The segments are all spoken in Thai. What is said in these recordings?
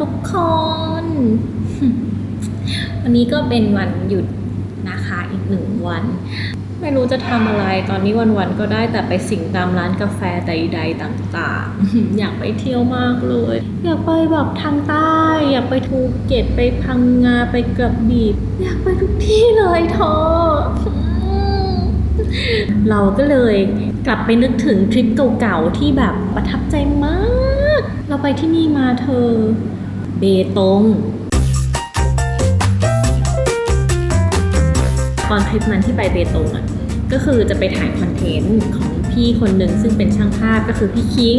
ทุกคน วันนี้ก็เป็นวันหยุดนะคะอีกหนึ่งวัน ไม่รู้จะทำอะไรตอนนี้วันๆก็ได้แต่ไปสิงตามร้านกาแฟใดๆต่างๆ อยากไปเที่ยวมากเลย อยากไปแบบทางใต้ อยากไปภูเก็ตไปพังงาไปกระบี่อยากไปทุกที่เลยเธอเราก็เลยกลับไปนึกถึงทริปเก่าๆที่แบบประทับใจมาก เราไปที่นี่มาเธอ เบตงตอนทริปนั้นที่ไปเบตงอะก็คือจะไปถ่ายคอนเทนต์ของพี่คนหนึ่งซึ่งเป็นช่างภาพก็คือพี่คิง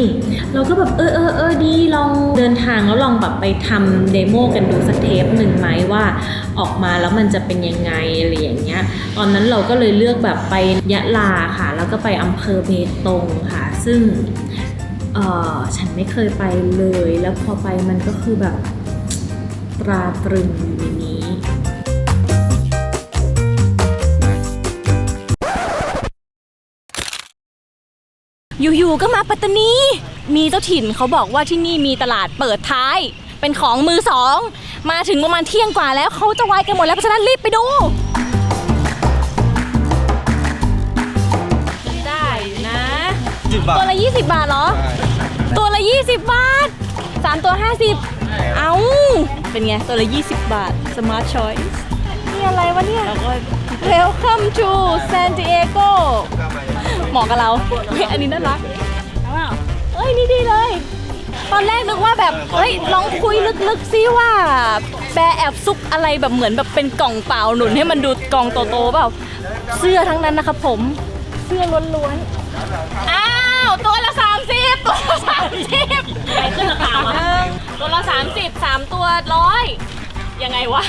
เราก็แบบเออเออเออดีลองเดินทางแล้วลองแบบไปทำเดโมกันดูสักเทปหนึ่งไหมว่าออกมาแล้วมันจะเป็นยังไงอะไรอย่างเงี้ย ตอนนั้นเราก็เลยเลือกแบบไปยะลาค่ะ แล้วก็ไปอำเภอเบตงค่ะ ซึ่ง เออฉันไม่เคยไปเลย แล้วพอไปมันก็คือแบบตราตรึงอยู่ในนี้ อยู่ๆ ก็มาปัตตานี มีเจ้าถิ่นเขาบอกว่าที่นี่มีตลาดเปิดท้าย เป็นของมือสอง มาถึงประมาณเที่ยงกว่าแล้วเขาจะวายกันหมดแล้วเพราะฉะนั้นรีบไปดู ตัวละ20 บาทเหรอ ตัวละ 20 บาท 3 ตัว 50 เอาเป็นไง ตัวละ 20 บาท Smart Choice นี่อะไรวะเนี่ย Welcome to San Diego เหมาะกับเราเฮ้ยอันนี้น่ารักเอ้ย นี่ดีเลย ตอนแรกนึกว่าแบบ เฮ้ย ลองคุยลึกๆซิว่า แบร์แอบซุกอะไรแบบเหมือนแบบเป็นกล่องเปล่าหนุนให้มันดูกล่องโตๆเปล่า เสื้อทั้งนั้นนะครับผม เสื้อล้วนๆอ้าว ตัวละ 30 ตัวละ30ไปขึ้นราคาวะตัวละ 30 3 ตัวร้อยยังไงวะ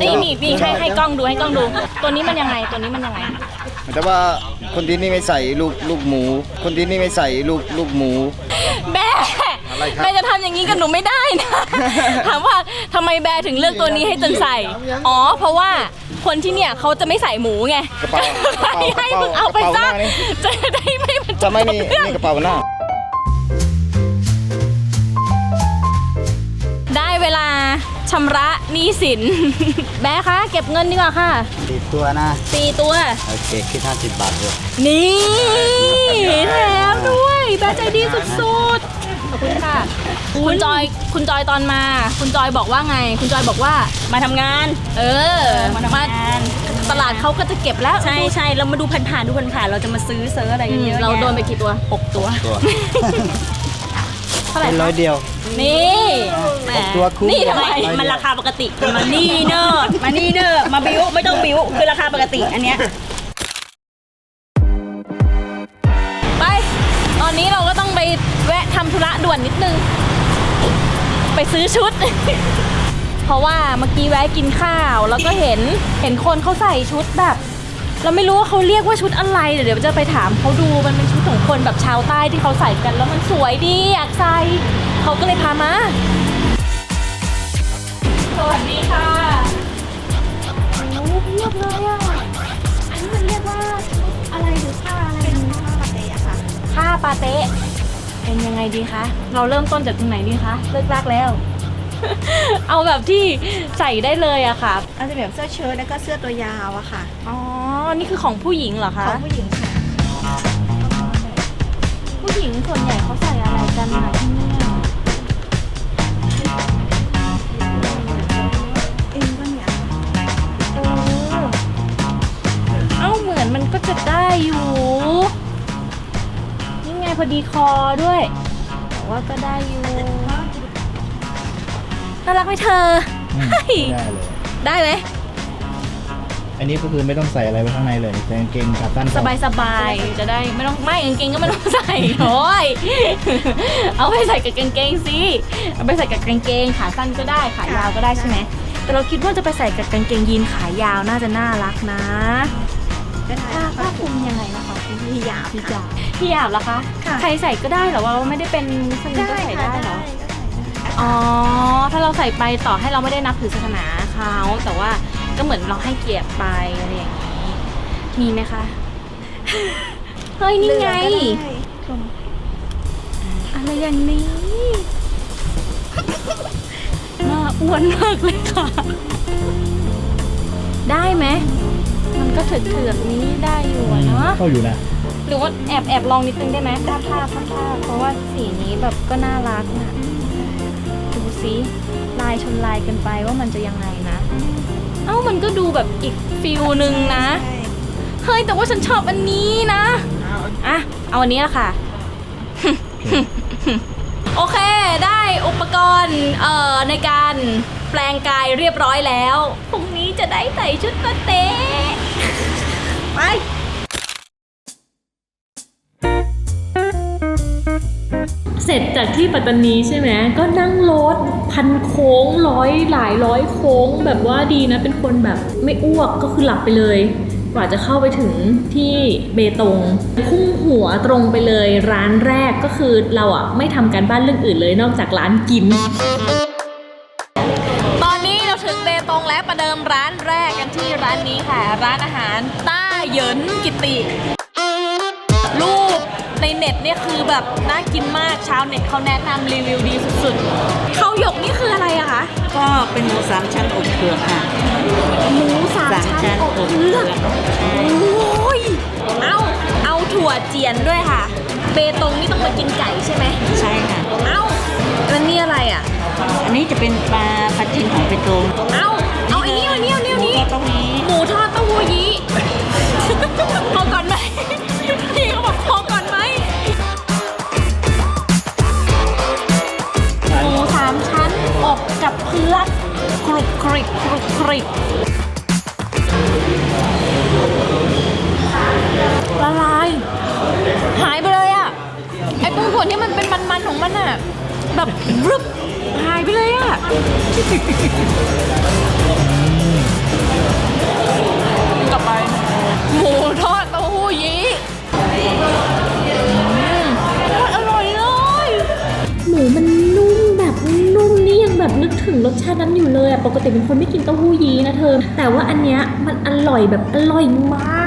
นี่นี่นี่ให้ให้กล้องดูให้กล้องดู ตัวนี้มันยังไงตัวนี้มันยังไง แต่ว่าคนที่นี่ไม่ใส่ลูกลูกหมู คนที่นี่ไม่ใส่ลูกลูกหมู แบร์อะไรครับแบร์จะทำอย่างนี้กับหนูไม่ได้นะ ถามว่าทำไมแบร์ถึงเลือกตัวนี้ให้จนใส่ อ๋อ เพราะว่าคนที่เนี่ยเขาจะไม่ใส่หมูไงกระเป๋ากระเป๋าให้มึงเอาไปกระซะเป๋าหน้านี่จะได้ไม่ มันจะไม่มีเรื่องนี่กระเป๋าหน้า ได้เวลาชำระหนี้สิน แบร์คะเก็บเงินดีกว่าค่ะติดตัวนะ สี่ตัว โอเคคิด50บาทเลยนี่แถมด้วยแบร์ใจดีสุดๆ ขอบคุณค่ะ คุณจอยคุณจอยตอนมา คุณจอยบอกว่าไง คุณจอยบอกว่า มาทำงาน เออ มาทำงาน ตลาดเขาก็จะเก็บแล้วใช่ใช่เรามาดูผ่านๆดูผ่านๆเราจะมาซื้อเซิร์อะไรอืกันมเยอะเราโดนไปแยะกี่ตัวหกตัวตัวเท่าไหร่เป็นร้อยเดียว นี่แหมตัวคุ้มนี่ทำไมไม่มันราคาปกติมานี่เนอะมานี่เนอะมาบิ้วไม่ต้องบิ้วคือราคาปกติอันเนี้ยไปตอนนี้เราก็ต้องไปแวะทำธุระด่วนนิดนึง ไปซื้อชุด เพราะว่าเมื่อกี้แวะกินข้าว แล้วก็เห็นเห็นคนเขาใส่ชุดแบบ เราไม่รู้ว่าเขาเรียกว่าชุดอะไรเดี๋ยวเดี๋ยวจะไปถามเขาดูมันเป็นชุดของคนแบบชาวใต้ที่เขาใส่กัน แล้วมันสวยดีอยากใส่เขาก็เลยพามาสวัสดีค่ะโอ้เพียบเลยอะอันนี้มันเรียกว่าอะไรหรือผ้าอะไรผ้าปาเตะค่ะผ้าปาเตะเป็นยังไงดีคะเราเริ่มต้นจากตรงไหนดีคะเลิกลากแล้ว เอาแบบที่ใส่ได้เลยอะค่ะ อาจจะแบบเสื้อเชิ้ตแล้วก็เสื้อตัวยาวอะค่ะ อ๋อ นี่คือของผู้หญิงเหรอคะ ของผู้หญิงค่ะ ผู้หญิงส่วนใหญ่เขาใส่อะไรกันนะที่เนี่ยเองก็เนี่ยเออเอ้าเหมือนมันก็จะได้อยู่ นี่ไงพอดีคอด้วยแต่ว่าก็ได้อยู่ น่ารักไหมเธอเฮ้ยได้เลย ได้ไหมอันนี้ก็คือไม่ต้องใส่อะไรไว้ข้างในเลยแต่กางเกงขาสั้นสบายสบายๆจะได้ไม่ต้องไม่กางเกงก็ไม่ต้องใส่โอ้ยเอาไปใส่กับกางเกงสิเอาไปใส่กับกางเกงขาสั้นก็ได้ขายาวก็ได้ใช่ไหมแต่เราคิดว่าจะไปใส่กับกางเกงยีนขายาวน่าจะน่ารักนะก็ได้ผ้าผ้าค่ะคลุมยังไงนะคะพี่ยาวพี่จาพี่หยาบเหรอคะ ค่ะ ใครใส่ก็ได้เหรอว่าไม่ได้เป็นสนิมก็ใส่ได้เหรอก็ใส่ได้ อ๋อ ถ้าเราใส่ไปต่อให้เราไม่ได้นับถือศาสนาเขาแต่ว่าก็เหมือนเราให้เกียรติไปอะไรอย่างนี้ มีไหมคะ เฮ้ย นี่ไงเหลือก็ได้ชมอะไรอย่างนี้อ้วนมากเลยค่ะ ได้ไหม มันก็ถึกเถือกๆนี้ได้อยู่อะเนาะ เข้าอยู่นะ หรือว่าแอบแอบลองนิดนึงได้ไหมภาพภาพภาพภาพเพราะว่าสีนี้แบบก็น่ารักนะ ดูสิลายชนลายกันไปว่ามันจะยังไงนะ เอ้ามันก็ดูแบบอีกฟิลหนึ่งนะ เฮ้ย แต่ว่าฉันชอบอันนี้นะอะเอาอันนี้ละค่ะ โอเคได้อุปกรณ์เอ่อในการแปลงกายเรียบร้อยแล้วพรุ่งนี้จะได้ใส่ชุดมาเตะไป ร็จจากที่ปัตตานีใช่ไหมก็นั่งรถพันโค้งร้อยหลายร้อยโค้ง แบบว่าดีนะเป็นคนแบบไม่อ้วกก็คือหลับไปเลย กว่าจะเข้าไปถึงที่เบตงพุ่งหัวตรงไปเลยร้านแรกก็คือเราอะไม่ทำการบ้านเรื่องอื่นเลยนอกจากร้านกิน ตอนนี้เราถึงเบตงแล้วประเดิมร้านแรกกันที่ร้านนี้ค่ะ ร้านอาหารต้าเหยินกิติรูป ในเน็ตเนี่ยคือแบบน่ากินมากชาวเน็ตเขาแนะนำรีวิวดีสุดๆเขาหยกนี่คืออะไรอะคะก็เป็นหมูสามชั้นอบเผือกค่ะ หมูสามสามชั้นชั้นออบบเผืเลืออกกโอ้ยเอาเอาถั่วเจียนด้วยค่ะ เบตงนี่ต้องมากินไก่ใช่ไหมใช่ค่ะ เอาแล้วนี่อะไรอะอันนี้จะเป็นปลาปลาจินของเปตงเอาเอาไอ้นี่เอานี่เอานี่เอานี่ตรงนี้ หมูทอด รุบกริบกรุบกริบละลาย หายไปเลยอะไอ้ตรงส่วนที่มันเป็นมันๆของมันอะแบบรึบหายไปเลยอะกลับไป หมูทอดเต้าหู้ยี้ ปกติเป็นคนไม่กินเต้าหู้ยี้นะเธอ แต่ว่าอันเนี้ยมันอร่อยแบบอร่อยมา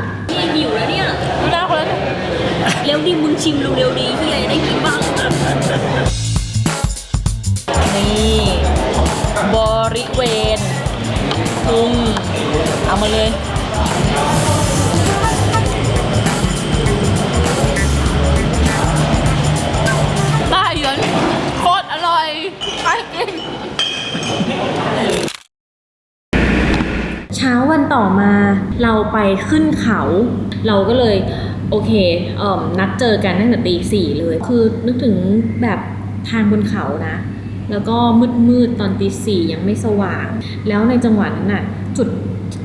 กนี่หิวแล้วเนี่ยดูหน้าคนแล้วเนี่ยเร็วดิมึงชิมเร็วๆดีที่อยากจะได้กินบ้าง นี่บริเวณพุงเอามาเลย เช้าวันต่อมาเราไปขึ้นเขา เราก็เลยโอเคเอ่มนัดเจอกันตั้งแต่ตีสี่เลย คือนึกถึงแบบทางบนเขานะ แล้วก็มืดมืดตอนตีสี่ยังไม่สว่าง แล้วในจังหวะนั้นน่ะ จุด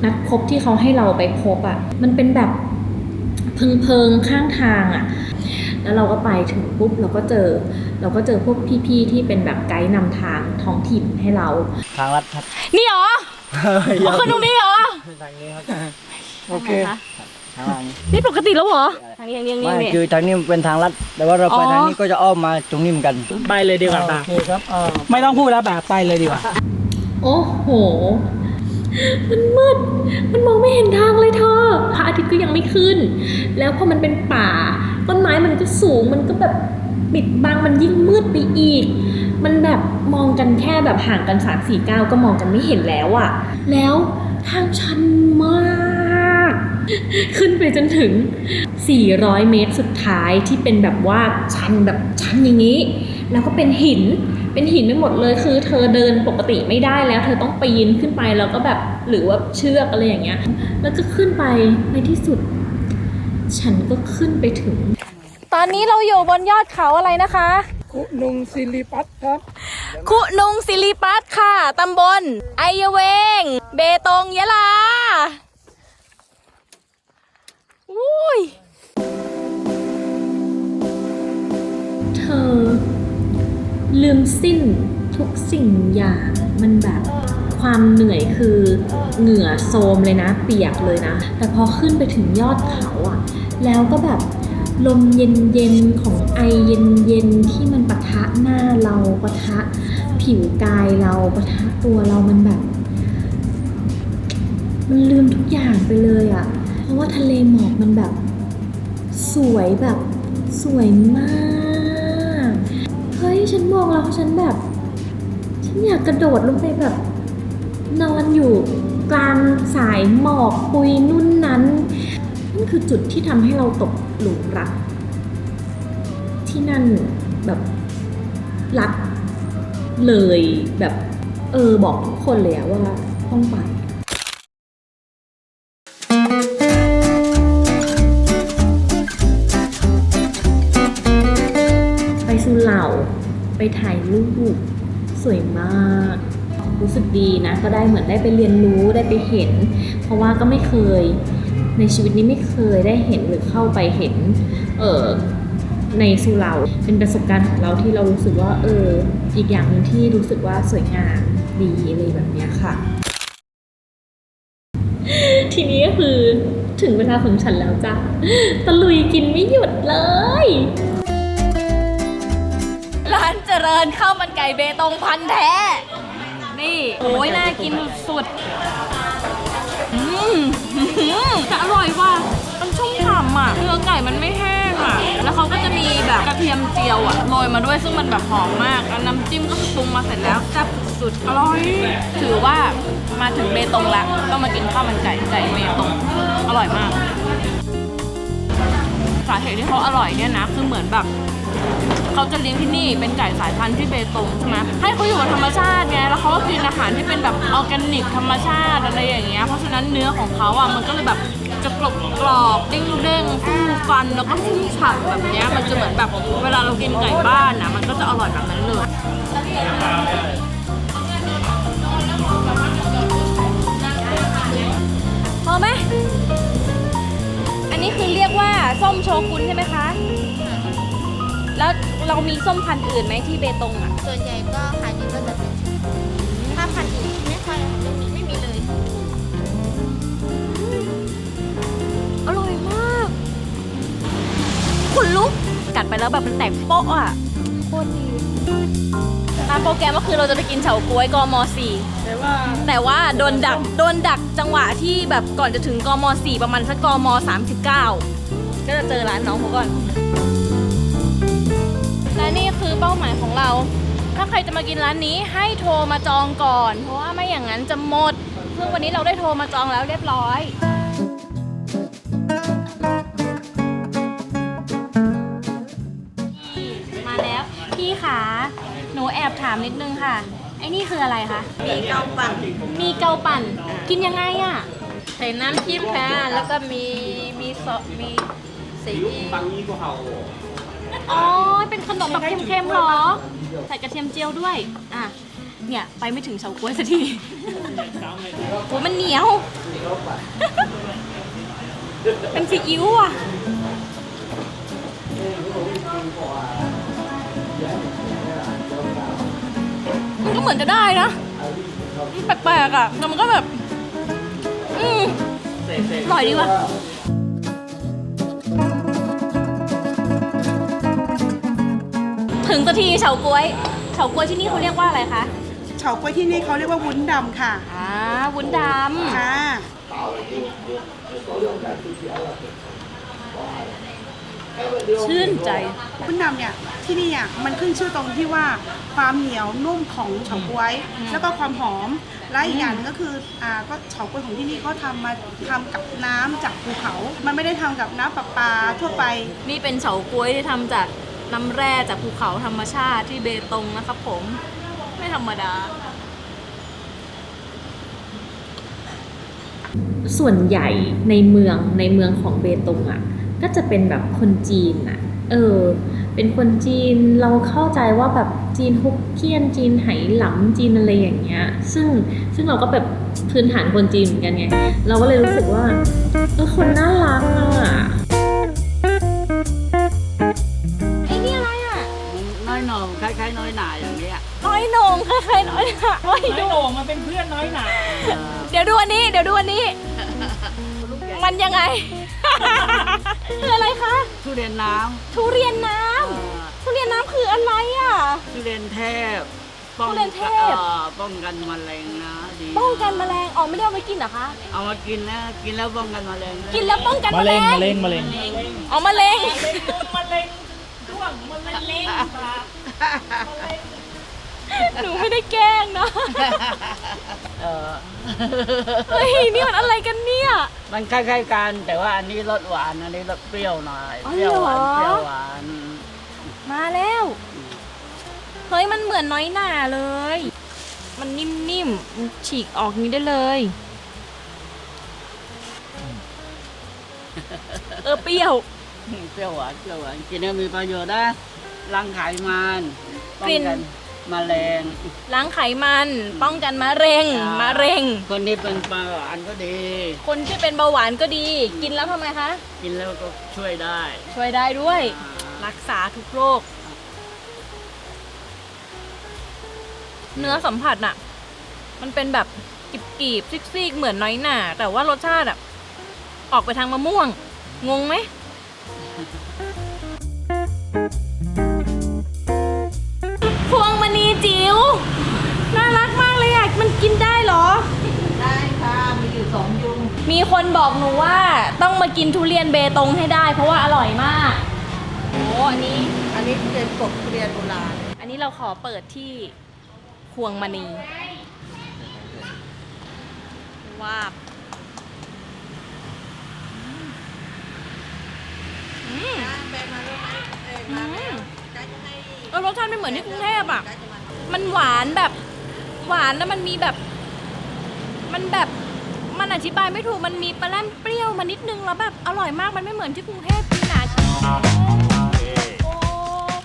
นัดพบที่เขาให้เราไปพบอะ่ะ มันเป็นแบบเพิงเพิงข้างทางอะ่ะ แล้วเราก็ไปถึงปุ๊บเราก็เจอ เราก็เจอพวกพี่ๆที่เป็นแบบไกด์นำทางท้องถิ่นให้เรา ทางลัดครับนี่เหรออ๋อขึ้นตรงนี้เหรอทางนี้ครับโอเคทางหลังนี่ปกติแล้วเหรอทางนี้ทางนี้ทางนี้ไม่นี่คือทางนี้เป็นทางลัด แต่ว่าเราไปอ๋อทางนี้ก็จะอ้อมมาตรงนี้เหมือนกันไปเลยดีกว่าป่ะครับไม่ต้องพูดแล้วแบบไปเลยดีกว่าโอ้โห มันมืด มันมองไม่เห็นทางเลยเธอพระอาทิตย์ก็ยังไม่ขึ้น แล้วพอมันเป็นป่า ต้นไม้มันก็สูง มันก็แบบ ปิดบังมันยิ่งมืดไปอีก มันแบบมองกันแค่แบบห่างกัน3 4 9 ก็มองกันไม่เห็นแล้วอะแล้วทางชันมาก ขึ้นไปจนถึง 400 เมตรสุดท้ายที่เป็นแบบว่าชันแบบชันอย่างนี้ แล้วก็เป็นหินเป็นหินไปหมดเลยคือเธอเดินปกติไม่ได้แล้ว เธอต้องปีนขึ้นไปแล้วก็แบบหรือว่าเชือกอะไรอย่างเงี้ย แล้วก็ขึ้นไปในที่สุด ฉันก็ขึ้นไปถึง ตอนนี้เราอยู่บนยอดเขาอะไรนะคะ คุนุงซิลิปัตครับ คุนุงสิริปัตค่ะ ตำบล ไอยเวง เบตงยะลาอุ้ยเธอ ลืมสิ้นทุกสิ่งอย่างมันแบบความเหนื่อยคือเหงื่อโซมเลยนะ เปียกเลยนะ แต่พอขึ้นไปถึงยอดเขาอะแล้วก็แบบ ลมเย็นๆของไอเย็นๆที่มันปะทะหน้าเราปะทะผิวกายเราปะทะตัวเรามันแบบ มันลืมทุกอย่างไปเลยอะเพราะว่าทะเลหมอกมันแบบ สวยแบบสวยมากเฮ้ยฉันมองแล้วฉันแบบ ฉันอยากกระโดดลงไปแบบ นอนอยู่กลางสายหมอกปุยนุ่นนั้น นั่นคือจุดที่ทำให้เราตกหลุมรัก ที่นั่นแบบรักเลยแบบเออบอกทุกคนเลยอะว่าต้องไปไปสุเหร่าไปถ่ายรูปสวยมาก รู้สึกดีนะ ก็ได้เหมือนได้ไปเรียนรู้ได้ไปเห็น เพราะว่าก็ไม่เคย ในชีวิตนี้ไม่เคยได้เห็นหรือเข้าไปเห็นเออในสุเหร่าเป็นประสบการณ์ของเราที่เรารู้สึกว่าเอออีกอย่างหนึ่งที่รู้สึกว่าสวยงามดีอะไรแบบเนี้ยค่ะ ทีนี้ก็คือถึงเวลาของฉันแล้วจ้ะตะลุยกินไม่หยุดเลย ร้านเจริญข้าวมันไก่เบตงพันแท้ นี่ โอ้ยน่ากินสุด แต่อร่อยว่ะ มันชุ่มฉ่ำอะเนื้อไก่มันไม่แห้งอะ แล้วเขาก็จะมีแบบกระเทียมเจียวอะโรยมาด้วยซึ่งมันแบบหอมมากแล้วน้ำจิ้มก็คือปรุงมาเสร็จแล้วแซ่บสุดๆอร่อย ถือว่ามาถึงเบตงแล้วก็มากินข้าวมันไก่ไก่เบตงอร่อยมาก สาเหตุที่เขาอร่อยเนี่ยนะคือเหมือนแบบ เขาจะเลี้ยงที่นี่เป็นไก่สายพันธุ์ที่เบตงใช่ไหมให้เขาอยู่กับธรรมชาติไงแล้วเขาก็กินอาหารที่เป็นแบบออร์แกนิกธรรมชาติอะไรอย่างเงี้ยเพราะฉะนั้นเนื้อของเขาอะมันก็เลยแบบจะกรอบกรอบเด้งเด้งฟูฟันแล้วก็ชุ่มฉ่ำแบบเนี้ยมันจะเหมือนแบบเวลาเรากินไก่บ้านนะมันก็จะอร่อยแบบนั้นเลยพอไหมอันนี้คือเรียกว่าส้มโชกุนใช่ไหมคะ แล้วเรามีส้มพันธุ์อื่นไหมที่เบตงอะ ส่วนใหญ่ก็ขายดีก็จะเป็นถ้าพันธุ์อื่นไม่ค่อยไม่มีไม่มีเลย อร่อยมากขนลุก กัดไปแล้วแบบมันแตกโป๊ะอะโคตรดีตามโปรแกรมก็คือเราจะไปกินเฉาก๊วยกม .4 แต่ว่าแต่ว่าโดนดักโดนดักจังหวะที่แบบก่อนจะถึงกม .4 ประมาณสักกม39ก็จะเจอร้านน้องเขาก่อน และนี่คือเป้าหมายของเรา ถ้าใครจะมากินร้านนี้ให้โทรมาจองก่อน เพราะว่าไม่อย่างนั้นจะหมด ซึ่งวันนี้เราได้โทรมาจองแล้วเรียบร้อยมาแล้วพี่ขาหนูแอบถามนิดนึงค่ะ ไอ้นี่คืออะไรคะ มีเกาปั่นมีเกาปั่น กินยังไงอะ ใส่น้ำจิ้มค่ะ แล้วก็มีมีซอสมีสี อ๋อ เป็นขนมแบบเค็มๆเหรอ ใส่กระเทียมเจียวด้วย อะ เนี่ย ไปไม่ถึงเฉาก๊วยสักทีโอ้มันเหนียว เป็นซีอิ๊วอะ มันก็เหมือนจะได้นะมันแปลกๆอะแต่มันก็แบบ อืมอร่อยดีว่ะ ถึงสักทีเฉาก๊วย เฉาก๊วยที่นี่เขาเรียกว่าอะไรคะ เฉาก๊วยที่นี่เขาเรียกว่าวุ้นดำค่ะอ่าวุ้นดำค่ะชื่นใจวุ้นดำเนี่ยที่นี่อะมันขึ้นชื่อตรงที่ว่าความเหนียวนุ่มของเฉาก๊วย แล้วก็ความหอมและอีกอย่างหนึงก็คืออ่าก็เฉาก๊วยของที่นี่เขาทำมาทำกับน้ำจากภูเขา มันไม่ได้ทำกับน้ำประปาทั่วไป นี่เป็นเฉาก๊วยที่ทำจาก น้ำแร่จากภูเขาธรรมชาติที่เบตงนะครับผม ไม่ธรรมดา ส่วนใหญ่ในเมืองในเมืองของเบตงอะ ก็จะเป็นแบบคนจีนอะ เออ เป็นคนจีนเราเข้าใจว่าแบบจีนฮกเกี้ยนจีนไหหลำจีนอะไรอย่างเงี้ย ซึ่งซึ่งเราก็แบบพื้นฐานคนจีนเหมือนกันไง เราก็เลยรู้สึกว่าเออคนน่ารักอะ ล้ายๆน้อยหนาอย่างเงี้ยน้อยโหนงคล้ายๆน้อยหนาโอ้ยน้อยดูโหน่งมันเป็นเพื่อนน้อยหนา เดี๋ยวดูอันนี้ เดี๋ยวดูอันนี้ มันยังไง คืออะไรคะ ทุเรียนน้ทุเรียนน้ำำทุเรียนน้ำคืออะไรอะ ทุเรียนเทพทุเรียนเทพ อ่อป้องกันมะเร็งนะดีป้องกันแมลงอ๋อไม่ได้เอาไปกินเหรอคะ เอามากินนะกินแล้วป้องกันมะเร็งะกินแล้วป้องกันแมมะลเร็งงมะเร็งมะเร็งอ๋อมะเร็ง มะเร็งด้วงมะเร็ง หนูไม่ได้แกล้งนะเออเฮ้ยนี่มันอะไรกันเนี่ย มันคล้ายๆกันแต่ว่าอันนี้รสหวานอันนี้รสเปรี้ยวหน่อยอ๋อเปรี้ยวหวานเหรอ เปรี้ยวหวานมาแล้ว เฮ้ยมันเหมือนน้อยหน่าเลย มันนิ่มๆมันฉีกออกนี้ได้เลย เออเปรี้ยวเปรี้ยวหวานเปรี้ยวหวานกินแล้วมีประโยชน์นะ ล้างไขมันป้องกลิ่นกันมะเร็งล้างไขมัน ป้องกันมะเร็งมะเร็ง คนที่เป็นเบาหวานก็ดี คนที่เป็นเบาหวานก็ดี กินแล้วทำไมคะ กินแล้วก็ช่วยได้ ช่วยได้ด้วย รักษาทุกโรค เนื้อสัมผัสน่ะมันเป็นแบบกรีบๆซีกๆเหมือนน้อยหน่าแต่ว่ารสชาติอะออกไปทางมะม่วง งงไหม มีคนบอกหนูว่าต้องมากินทุเรียนเบตงให้ได้ เพราะว่าอร่อยมากโอ้อันนี้ อันนี้เป็นกบทุเรียนโบราณ อันนี้เราขอเปิดที่พวงมณีว่าบอืมอืมเออรสชาติไม่เหมือนที่กรุงเทพอะ มันหวานแบบ หวานแล้วมันมีแบบ มันแบบ มันอธิบายไม่ถูก มันมีปลาแรมเปรี้ยวมานิดนึงแล้วแบบอร่อยมาก มันไม่เหมือนที่กรุงเทพกินนะโอ้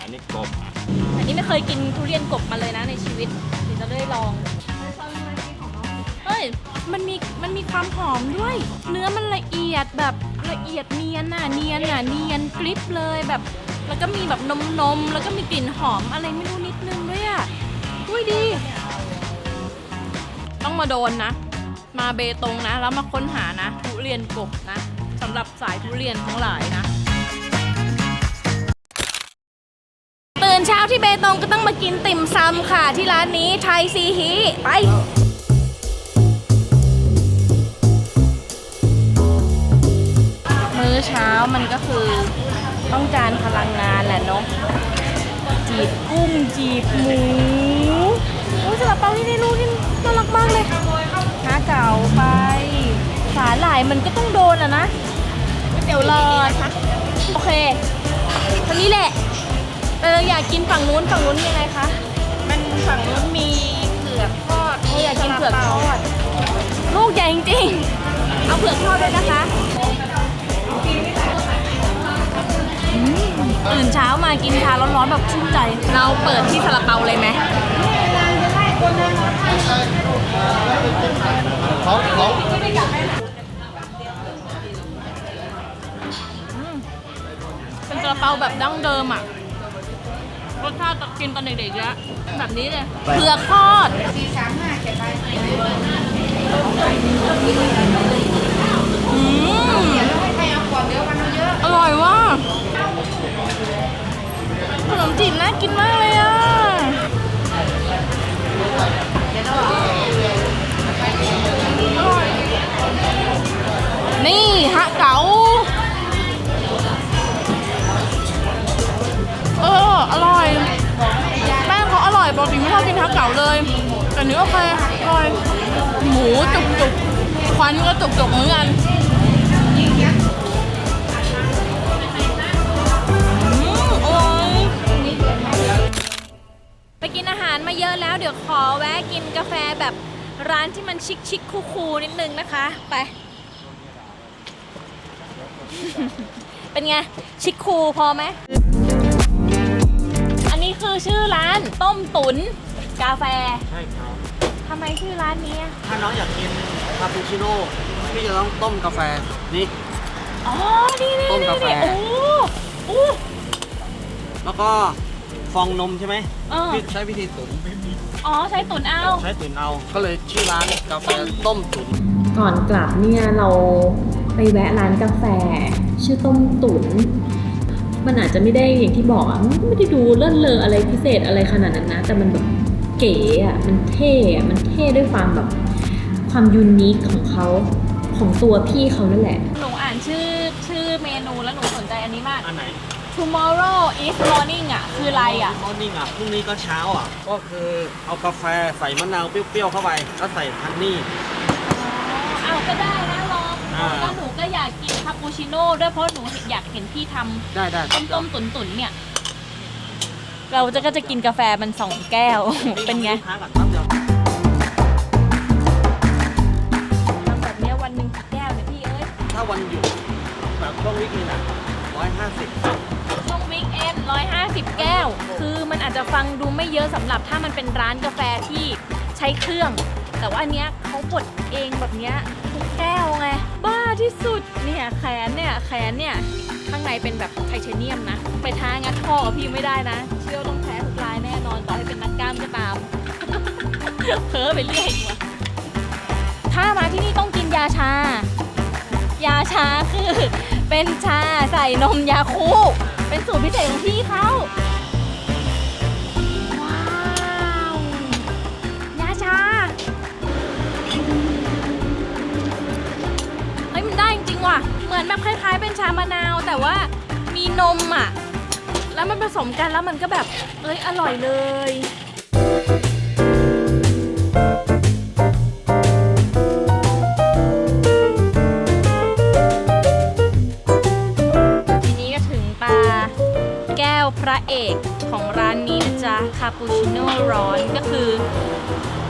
อันนี้กบอันนี้ไม่เคยกินทุเรียนกบมาเลยนะในชีวิตเดี๋ยวจะได้ลอง เฮ้ย มันมี มันมีความหอมด้วย เนื้อมันละเอียดแบบละเอียดเนียนน่ะ เนียนน่ะ เนียนกริบเลยแบบ แล้วก็มีแบบนมนมๆแล้วก็มีกลิ่นหอมอะไรไม่รู้นิดนึงด้วยอะอุ้ยดี ต้องมาโดนนะ มาเบตงนะ แล้วมาค้นหานะ ทุเรียนกบนะสำหรับสายทุเรียนทั้งหลายนะ ตื่นเช้าที่เบตงก็ต้องมากินติ่มซำค่ะ ที่ร้านนี้ไทยซีฮีไปมื้อเช้ามันก็คือต้องการพลังงานแหละเนาะจีบกุ้งจีบหมูโอ้ยสลับเปาที่ได้รู้นี่น่ารักมากเลย เก่าไป สาหร่ายมันก็ต้องโดนอะนะก๋วยเตี๋ยวหลอดโอเคคนนี้แหละเอออยากกินฝั่งนู้นฝั่งนู้นมีอะไรคะมันฝั่งนู้นมีเผือกทอดเอออยากกินเผือกทอดลูกใหญ่จริงๆเอาเผือกทอดด้วยนะคะอืมตื่นเช้ามากินชาร้อนๆแบบชื่นใจ เราเปิดที่ซาลาเปาเลยไหม เขาเขาเป็นซาลาเปาแบบดั้งเดิมอะ รสชาติกินตอนเด็กๆแล้วแบบนี้เลยเผือกทอดอืมอร่อยว่ะขนมจีบน่ากินมากเลยอะอร่อย นี่ฮะเก๋าเออ อร่อย แป้งเขาอร่อยปกติไม่ชอบกินฮะเก๋าเลย แต่เนื้อโอเคอร่อย หมูจุกจุกควันก็จุกจุกเหมือนกันาหารมาเยอะแล้วเดี๋ยวขอแวะกินกาแฟแบบร้านที่มันชิคชิคคูคูๆนิดนึงนะคะ ไป เป็นไง ชิคคูพอไหม อันนี้คือชื่อร้านต้มตุ๋นกาแฟใช่ครับ ทำไมชื่อร้านนี้อะถ้าน้องอยากกินคาปูชิโน่พี่จะต้องต้มกาแฟนี่ อ๋อ นี่นี่ต้มนี่กาแฟนี่โอ้โอ้แล้วก็ ฟองนมใช่ไหมเออพี่ใช้วิธีตุ๋นอ๋อใช้ตุ๋นเอาใช้ตุ๋นเอา ก็เลยชื่อร้านกาแฟต้มตุ๋นก่อนกลับเนี่ยเราไปแวะร้านกาแฟ ชื่อต้มตุ๋นมันอาจจะไม่ได้อย่างที่บอกอะมันไม่ได้ดูเลิศเลออะไรพิเศษอะไรขนาดนั้นนะ แต่มันแบบเก๋อะมันเท่อะมันเท่ด้วยความแบบความยูนิคของเขาของตัวพี่เขานั่นแหละ หนู tomorrow is morning อะ คืออะไรอะ มอร์นิ่งอะพรุ่งนี้ก็เช้าอะ ก็คือเอากาแฟใส่มะนาวเปรี้ยวๆเข้าไปแล้วใส่ฮันนี่เอาก็ได้นะลองอ่า แล้วหนูก็อยากกินคาปูชิโน่ด้วยเพราะหนูอยากเห็นพี่ทำได้ได้ครัต้บมต้มตุนตุนๆเนี่ย เราจะก็จะกินกาแฟมันสองแก้ว เป็นไงลูกค้าก่อนครับเดี๋ยวทำแบบเนี้ยวันหนึ่งกี่แก้วเนี่ยพี่เอ้ย ถ้าวันหยุดแบบช่วงวิกฤตอะร้อยห้าสิบ 350 แก้ว คือมันอาจจะฟังดูไม่เยอะสำหรับถ้ามันเป็นร้านกาแฟที่ใช้เครื่อง แต่ว่าอันเนี้ยเขาบดเองแบบเนี้ยทุกแก้วไง บ้าที่สุดเนี่ยแขนเนี่ยแขนเนี่ยข้างในเป็นแบบไทเทเนียมนะ ไปท้างัดท่อพี่ไม่ได้นะ เชื่อต้องแพ้ทุกรายแน่นอนต่อให้เป็นนักกล้ามก็ตามเพ้อไปเรื่อยหัะถ้ามาที่นี่ต้องกินยาชา ยาชาคือเป็นชาใส่นมยาคู เป็นสูตรพิเศษของพี่เขาว้าวยาชา เฮ้ยมันได้จริงๆว่ะ เหมือนแบบคล้ายๆ เป็นชามะนาว แต่ว่ามีนมอะ แล้วมันผสมกันแล้วมันก็แบบ เอ้ยอร่อยเลย เอกของร้านนี้นะจ๊ะคาปูชิโน่ร้อนก็คือ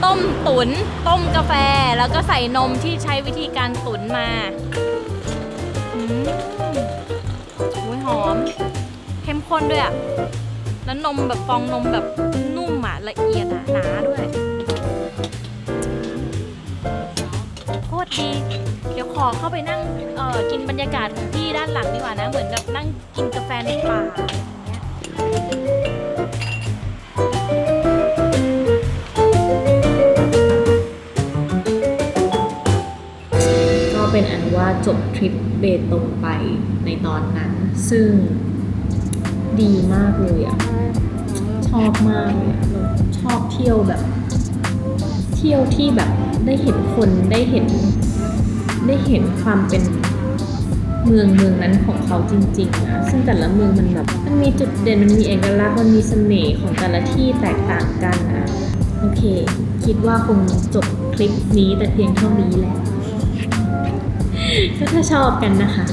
ต้มตุนต้มกาแฟแล้วก็ใส่นมที่ใช้วิธีการตุนมาอืมหอม เข้มข้นด้วยอะแล้วนมแบบฟองนมแบบนุ่มอะละเอียดอะหนาด้วยโคตรดี เดี๋ยวขอเข้าไปนั่งกินบรรยากาศของพี่ด้านหลังดีกว่านะ เหมือนแบบนั่งกินกาแฟในป่า ก็เป็นอันว่าจบทริปเบตงไปในตอนนั้น ซึ่งดีมากเลยอะชอบมากเลยเราชอบเที่ยวแบบ เที่ยวที่แบบได้เห็นคนได้เห็นได้เห็นความเป็น เมืองเมืองนั้นของเขาจริงๆนะซึ่งแต่ละเมืองมันแบบมันมีจุดเด่นมันมีเอกลักษณ์มันมีเสน่ห์ของแต่ละที่แตกต่างกันนะโอเค คิดว่าคงจบคลิปนี้แต่เพียงเท่านี้แหละก็ถ้าชอบกันนะคะ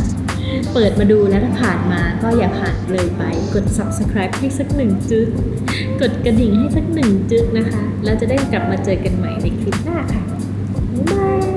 เปิดมาดูแล้วถ้าผ่านมาก็อย่าผ่านเลยไป กด subscribe ให้สักหนึ่งจึ๊กดกระดิ่งให้สักหนึ่งจึ๊กนะคะ แล้วจะได้กลับมาเจอกันใหม่ในคลิปหน้าค่ะ บ๊ายบาย